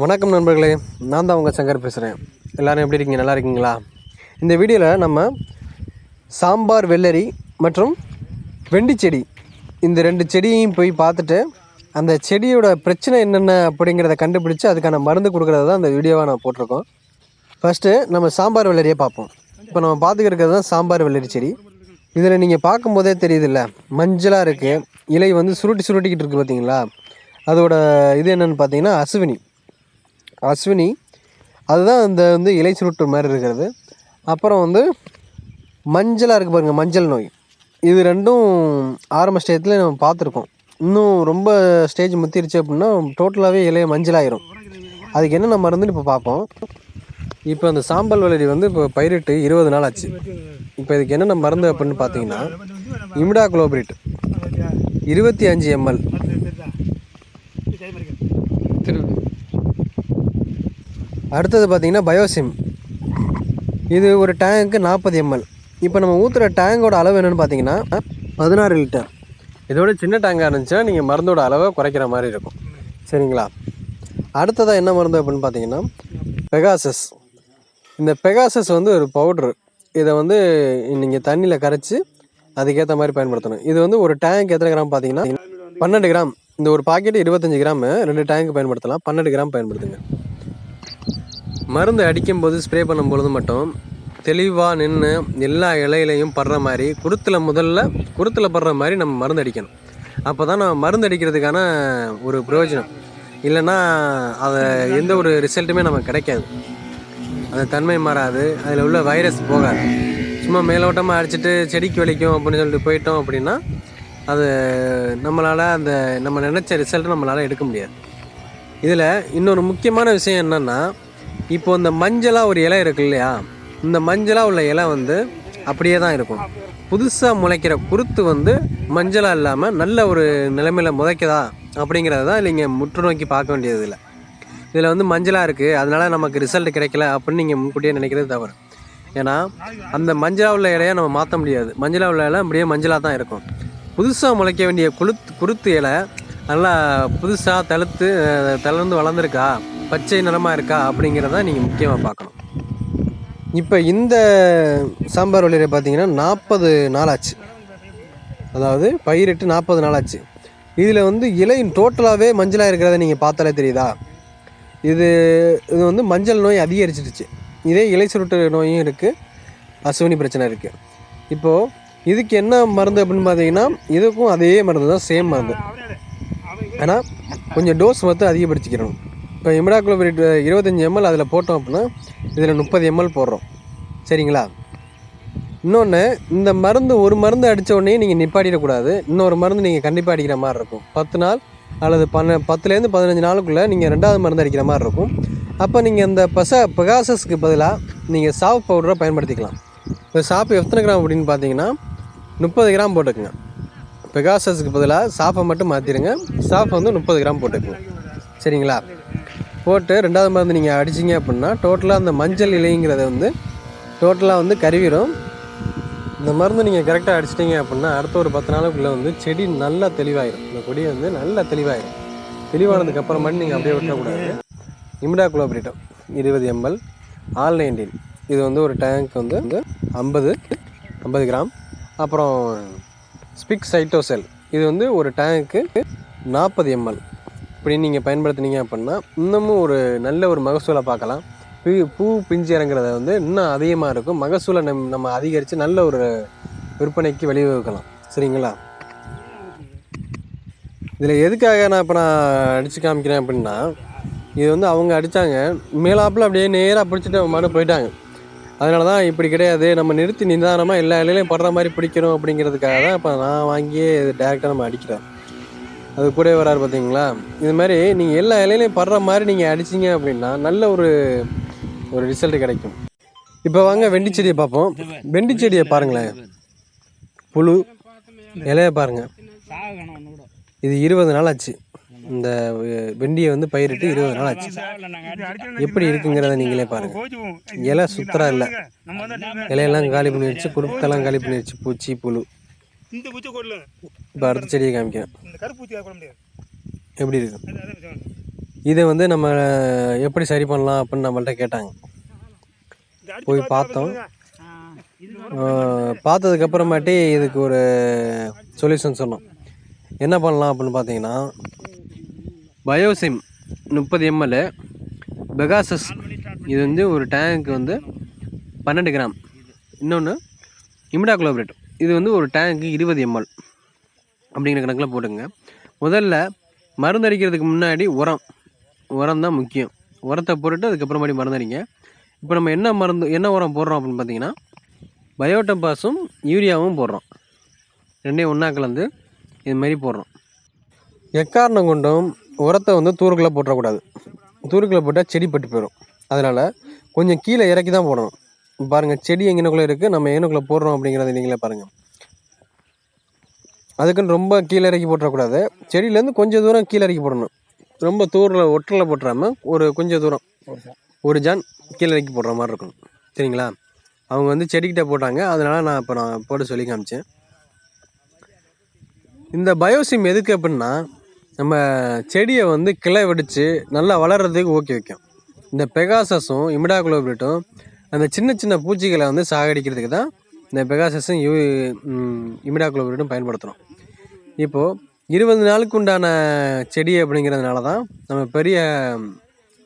வணக்கம் நண்பர்களே நான் தான் உங்கள் சங்கர் பேசுகிறேன் எல்லோரும் எப்படி இருக்கீங்க? நல்லா இருக்கீங்களா? இந்த வீடியோவில் நம்ம சாம்பார் வெள்ளரி மற்றும் வெண்டி செடி இந்த ரெண்டு செடியையும் போய் பார்த்துட்டு அந்த செடியோட பிரச்சனை என்னென்ன அப்படிங்கிறத கண்டுபிடிச்சு அதுக்கான மருந்து கொடுக்குறது தான் அந்த வீடியோவை நான் போட்டிருக்கோம். ஃபஸ்ட்டு நம்ம சாம்பார் வெள்ளரியை பார்ப்போம். இப்போ நம்ம பார்த்துக்கிறது தான் சாம்பார் வெள்ளரி செடி. இதில் நீங்கள் பார்க்கும்போதே தெரியுதுல்ல மஞ்சளாக இருக்குது இலை வந்து சுருட்டி சுருட்டிக்கிட்டு இருக்குது பார்த்தீங்களா அதோட இது என்னென்னு பார்த்தீங்கன்னா அசுவினி. அஸ்வினி. அதுதான் இந்த வந்து இலை சுருட்டு மாதிரி இருக்கிறது. அப்புறம் வந்து மஞ்சளாக இருக்குது பாருங்கள் மஞ்சள் நோய். இது ரெண்டும் ஆரம்ப ஸ்டேஜில் நம்ம பார்த்துருக்கோம். இன்னும் ரொம்ப ஸ்டேஜ் முத்திருச்சு அப்படின்னா டோட்டலாகவே இலைய மஞ்சளாயிரும். அதுக்கு என்னென்ன மருந்துன்னு இப்போ பார்ப்போம். இப்போ அந்த சாம்பல் வளரி வந்து இப்போ பயிரிட்டு இருபது நாள் ஆச்சு. இப்போ இதுக்கு என்னென்ன மருந்து அப்படின்னு பார்த்தீங்கன்னா இமிடா குளோபரேட் இருபத்தி அஞ்சு எம்எல். அடுத்தது பார்த்தீங்கன்னா பயோசிம். இது ஒரு டேங்க்கு நாற்பது எம்எல் இப்போ நம்ம ஊற்றுற டேங்கோட அளவு என்னென்னு பார்த்தீங்கன்னா பதினாறு லிட்டர் இதோட சின்ன டேங்காக இருந்துச்சுன்னா நீங்கள் மருந்தோட அளவை குறைக்கிற மாதிரி இருக்கும். சரிங்களா? அடுத்ததாக என்ன மருந்து அப்படின்னு பார்த்தீங்கன்னா பெகாசஸ் இந்த பெகாசஸ் வந்து ஒரு பவுட்ரு இதை வந்து நீங்கள் தண்ணியில் கரைச்சி அதுக்கேற்ற மாதிரி பயன்படுத்தணும். இது வந்து ஒரு டேங்க் எத்தனை கிராம் பார்த்தீங்கன்னா பன்னெண்டு கிராம். இந்த ஒரு பாக்கெட்டு இருபத்தஞ்சி கிராம். ரெண்டு டேங்க் பயன்படுத்தலாம். பன்னெண்டு கிராம் பயன்படுத்துங்க. மருந்து அடிக்கும்போது ஸ்ப்ரே பண்ணும்பொழுது மட்டும் தெளிவாக நின்று எல்லா இலையிலையும் படுற மாதிரி குருத்தில் முதல்ல குருத்தில் படுற மாதிரி நம்ம மருந்து அடிக்கணும். அப்போ தான் நம்ம மருந்து அடிக்கிறதுக்கான ஒரு பிரயோஜனம். இல்லைன்னா அதை எந்த ஒரு ரிசல்ட்டுமே நமக்கு கிடைக்காது. அந்த தன்மை மாறாது. அதில் உள்ள வைரஸ் போகாது. சும்மா மேலோட்டமாக அடிச்சுட்டு செடிக்கு வலிக்கும் அப்படின்னு சொல்லிட்டு போயிட்டோம் அப்படின்னா அது நம்மளால் அந்த நம்ம நினச்ச ரிசல்ட்டை நம்மளால் எடுக்க முடியாது. இதில் இன்னொரு முக்கியமான விஷயம் என்னென்னா இப்போ இந்த மஞ்சளாக ஒரு இலை இருக்கு இல்லையா? இந்த மஞ்சளாக உள்ள இலை வந்து அப்படியே தான் இருக்கும். புதுசாக முளைக்கிற குருத்து வந்து மஞ்சளாக இல்லாமல் நல்ல ஒரு நிலைமையில் முளைக்குதா அப்படிங்கிறத தான் நீங்கள் முற்று நோக்கி பார்க்க வேண்டியது இல்லை. இதில் வந்து மஞ்சளாக இருக்குது அதனால் நமக்கு ரிசல்ட் கிடைக்கல அப்படின்னு நீங்கள் முன்கூட்டியே நினைக்கிறது தவறு. ஏன்னா அந்த மஞ்சளாக உள்ள இலையை நம்ம மாற்ற முடியாது. மஞ்சளாக உள்ள இலை அப்படியே மஞ்சளாக தான் இருக்கும். புதுசாக முளைக்க வேண்டிய குளுத்து குருத்து இலை நல்லா புதுசாக தழுத்து தளர்ந்து வளர்ந்துருக்கா? பச்சை நிறமாக இருக்கா அப்படிங்கிறத நீங்கள் முக்கியமாக பார்க்கணும். இப்போ இந்த சாம்பார் வழியில் பார்த்தீங்கன்னா நாற்பது நாள் ஆச்சு அதாவது பயிரிட்டு நாற்பது நாள் ஆச்சு இதில் வந்து இலை டோட்டலாகவே மஞ்சளாக இருக்கிறத நீங்கள் பார்த்தாலே தெரியுதா? இது இது வந்து மஞ்சள் நோய் அதிகரிச்சிடுச்சு. இதே இலை சுருட்டு நோயும் இருக்குது அசுவினி பிரச்சனை இருக்குது இப்போது இதுக்கு என்ன மருந்து அப்படின்னு பார்த்தீங்கன்னா இதுக்கும் அதே மருந்து தான் சேம் மருந்து. ஆனால் கொஞ்சம் டோஸ் மட்டும் அதிகப்படுத்திக்கிறணும். இப்போ இமிடாக்ளோபிரிட் இருபத்தஞ்சி எம்எல் அதில் போட்டோம் அப்படின்னா இதில் முப்பது எம்எல் போடுறோம். சரிங்களா? இன்னொன்று இந்த மருந்து ஒரு மருந்து அடித்த உடனே நீங்கள் நிப்பாட்டிடக்கூடாது. இன்னொரு மருந்து நீங்கள் கண்டிப்பாக அடிக்கிற மாதிரி இருக்கும். பத்து நாள் அல்லது பன்ன பத்துலேருந்து பதினஞ்சு நாளுக்குள்ளே நீங்கள் ரெண்டாவது மருந்து அடிக்கிற மாதிரி இருக்கும். அப்போ நீங்கள் இந்த பச பெகாசஸ்க்கு பதிலாக நீங்கள் சாப் பவுடரை பயன்படுத்திக்கலாம். இப்போ சாப்பு எத்தனை கிராம் அப்படின்னு பார்த்தீங்கன்னா முப்பது கிராம் போட்டுக்குங்க. பெகாசஸ்க்கு பதிலாக சாப்பை மட்டும் மாற்றிடுங்க சாப்பை வந்து முப்பது கிராம் போட்டுக்குங்க. சரிங்களா? போட்டு ரெண்டாவது மருந்து நீங்கள் அடிச்சிங்க அப்படின்னா டோட்டலாக அந்த மஞ்சள் இலைங்கிறத வந்து டோட்டலாக வந்து கருவிடும். இந்த மருந்து நீங்கள் கரெக்டாக அடிச்சிட்டிங்க அப்படின்னா அடுத்த ஒரு பத்து நாளுக்குள்ளே வந்து செடி நல்லா தெளிவாயிடும் இந்த கொடி வந்து நல்லா தெளிவாயிடும் தெளிவானதுக்கு அப்புறமாட்டி நீங்கள் அப்படியே விட்டக்கூடாது இமிடா குளோபரேட்டம் இருபது எம்எல் ஆல் நைன்டீன். இது வந்து ஒரு டேங்க் வந்து வந்து ஐம்பது ஐம்பது கிராம். அப்புறம் ஸ்பிக் சைட்டோசெல். இது வந்து ஒரு டேங்க்கு நாற்பது எம்எல். அப்படின்னு நீங்கள் பயன்படுத்துனீங்க அப்படின்னா இன்னமும் ஒரு நல்ல ஒரு மகசூலை பார்க்கலாம். பூ பூ பிஞ்சு இறங்குறத வந்து இன்னும் அதிகமாக இருக்கும். மகசூலை நம் நம்ம அதிகரித்து நல்ல ஒரு விற்பனைக்கு வழிவகுக்கலாம். சரிங்களா? இதில் எதுக்காக நான் இப்போ நான் அடித்து காமிக்கிறேன் அப்படின்னா இது வந்து அவங்க அடித்தாங்க மேலாப்பில் அப்படியே நேராக பிடிச்சிட்டு மனு போயிட்டாங்க. அதனால தான் இப்படி கிடையாது. நம்ம நிறுத்தி நிதானமாக எல்லா இலையிலையும் படுற மாதிரி பிடிக்கணும் அப்படிங்கிறதுக்காக தான் இப்போ நான் வாங்கியே இது டேரெக்டாக நம்ம அடிக்கிறேன் அது கூட வராரு பார்த்தீங்களா இது மாதிரி நீங்கள் எல்லா இலையிலையும் படுற மாதிரி நீங்கள் அடிச்சிங்க அப்படின்னா நல்ல ஒரு ஒரு ரிசல்ட் கிடைக்கும். இப்போ வாங்க வெண்டி செடியை பார்ப்போம். வெண்டி செடியை பாருங்களேன். புழு இலையை பாருங்கள் இது இருபது நாள் ஆச்சு. இந்த வெண்டியை வந்து பயிரிட்டு இருபது நாள் ஆச்சு. எப்படி இருக்குங்கிறத நீங்களே பாருங்கள் இலை சுத்தராக இல்லை. இலையெல்லாம் காலி பண்ணி வச்சு குடும்பத்தெல்லாம் காலி பண்ணி வச்சு பூச்சி புழு. இந்த பூச்சி கொள்ளு இப்போ அடுத்த செடியை காமிக்கிறேன். இந்த கருப்பூச்சி கொள்ள முடியாது. எப்படி இருக்கு. இதை வந்து நம்ம எப்படி சரி பண்ணலாம் அப்படின்னு நம்மள்ட்ட கேட்டாங்க. போய் பார்த்தோம். ஆஹ் பார்த்ததுக்கு அப்புறமாட்டி இதுக்கு ஒரு சொல்யூஷன் சொன்னோம். என்ன பண்ணலாம் அப்படின்னு பார்த்தீங்கன்னா பயோசிம் முப்பது எம்எல் பெகாசஸ் இது வந்து ஒரு டேங்க் வந்து பன்னெண்டு கிராம் இன்னொன்று இமிடா குளோபரேட் இது வந்து ஒரு டேங்க்கு இருபது எம்எல் அப்படிங்கிற கணக்கில் போட்டுங்க முதல்ல மருந்தடிக்கிறதுக்கு முன்னாடி உரம். உரம் தான் முக்கியம். உரத்தை போட்டுட்டு அதுக்கப்புறமாடி மருந்தடிங்க இப்போ நம்ம என்ன மருந்து என்ன உரம் போடுறோம் அப்படின்னு பார்த்தீங்கன்னா பயோட்டம்பாஸும் யூரியாவும் போடுறோம். ரெண்டையும் ஒன்றா கலந்து இது மாதிரி போடுறோம். எக்காரணம் கொண்டும் உரத்தை வந்து தூருக்குள்ளே போட்டுறக்கூடாது. தூருக்குள்ளே போட்டால் செடி பட்டு போயிடும் அதனால் கொஞ்சம் கீழே இறக்கி தான் போடணும். பாருங்கள் செடி எங்கனக்குள்ளே இருக்குது நம்ம எங்கனக்குள்ளே போடுறோம் அப்படிங்கிறத நீங்களே பாருங்கள் அதுக்குன்னு ரொம்ப கீழே இறக்கி போட்டுறக்கூடாது. செடியிலேருந்து கொஞ்சம் தூரம் கீழே இறக்கி போடணும். ரொம்ப தூரில் ஒட்டலில் போட்டுறாமல் ஒரு கொஞ்சம் தூரம் ஒரு ஜான் கீழே இறக்கி போடுற மாதிரி இருக்கணும். சரிங்களா? அவங்க வந்து செடிக்கிட்ட போட்டாங்க. அதனால நான் இப்போ நான் போட்டு சொல்லி காமிச்சேன். இந்த பயோசிம் எதுக்கு அப்படின்னா நம்ம செடியை வந்து கிளை வெடித்து நல்லா வளர்கிறதுக்கு ஓகே வைக்கும் இந்த பெகாசஸும் இமிடாகுளோபிரிட்டும் அந்த சின்ன சின்ன பூச்சிகளை வந்து சாகடிக்கிறதுக்கு தான் இந்த பெகாசஸும் யூ இமிடாக்ளோபரிடும் பயன்படுத்துகிறோம் இப்போது இருபது நாளுக்கு உண்டான செடி அப்படிங்கிறதுனால தான் நம்ம பெரிய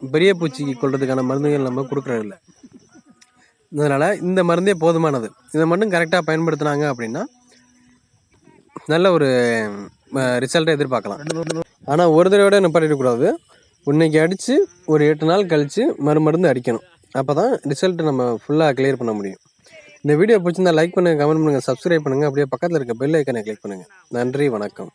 பெரிய பூச்சிக்கு கொள்றதுக்கான மருந்துகள் நம்ம கொடுக்குறதில்ல அதனால் இந்த மருந்தே போதுமானது. இதை மட்டும் கரெக்டாக பயன்படுத்துனாங்க அப்படின்னா நல்ல ஒரு ரிசல்ட்டை எதிர்பார்க்கலாம். ஆனால் ஒரு தடவை நிப்பாட்டிடக்கூடாது. இன்னைக்கு அடித்து ஒரு எட்டு நாள் கழித்து மறுமருந்து அடிக்கணும். அப்போ தான் ரிசல்ட்டு நம்ம ஃபுல்லாக கிளியர் பண்ண முடியும். இந்த வீடியோ பிடிச்சிருந்தா லைக் பண்ணுங்கள் கமெண்ட் பண்ணுங்கள் சப்ஸ்கிரைப் பண்ணுங்கள் அப்படியே பக்கத்தில் இருக்க பெல் ஐக்கனை கிளிக் பண்ணுங்கள் நன்றி வணக்கம்.